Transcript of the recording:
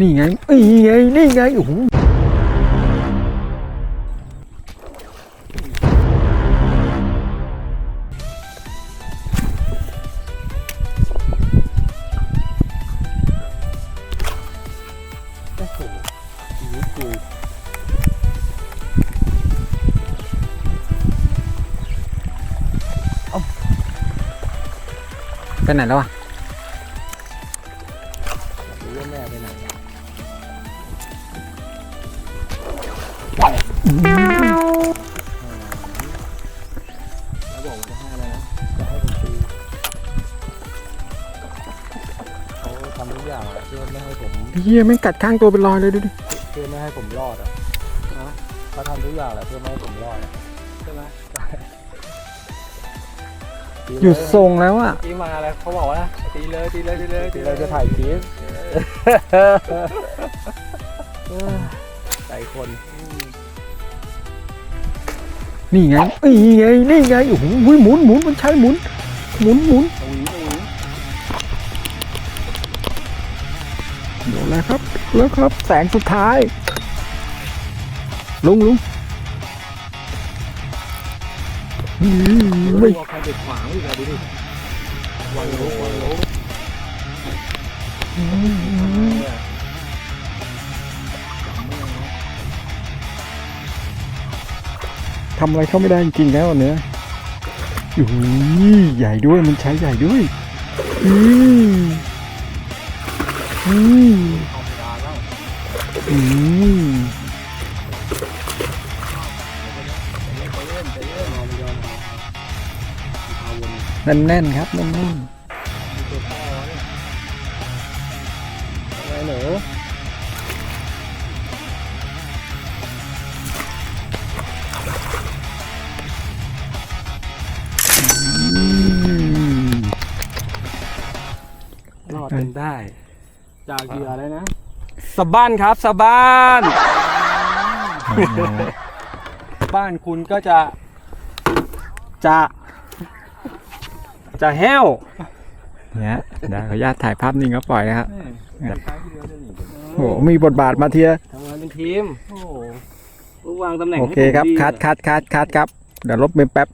นี่ไงนี่ไงนี่ไงโอ้โหโอ้โหชีวิตกูไปไหนแล้ววะรู้ว่าแม่ไปไหน แล้วบอกว่าจะให้อะไรนะจะให้ผมตีเขาทำทุกอย่างอะเพื่อไม่ให้ผมเฮียไม่งกัดข้างตัวเป็นรอยเลยดูดิ เพื่อไม่ให้ผมรอดอะนะเขาทำทุกอย่างแหละเพื่อไม่ให้ผมรอดอะใช่ไหมหยุดทรงแล้วอะตีมาอะไรเขาบอกว่าตีเลยตีเลยตีเลยตีเลยจะถ่ายคลิปใจคน นี่ไงนี่ไงนี่ไงโอ้โหหมุนหมุนมันใช้หมุน หมุนหมุนเดี๋ยวแล้วครับแล้วครับ แสงสุดท้าย ลุงลุงอืมไม่ว่าใครเด็กขวางอีกอะดูดิวางลงวางล ทำอะไรเขาไม่ได้จริงๆแล้วเนื้ออุ้ยใหญ่ด้วยมันใช้ใหญ่ด้วย อืมอืมอืมไปเล่นไปเล่นแน่นๆครับแน่นมีตัวพ่อเนี่ยอะไรหนู เป็นได้ จากเหยื่ออะไรนะสะบ้านครับสะบ้าน บ้านคุณก็จะ จะ จะแห้วเนี่ยเดี๋ยวขออนุญาตถ่ายภาพนิ่งก็ปล่อยนะครับโโอ้โหมีบทบาทมาเทียทำงานเป็นทีม โอ้โหรู้วางตำแหน่งโอให้เคครับผมดีคัดคัดคัดคัดครับ เดี๋ยวลบเมมแป๊บ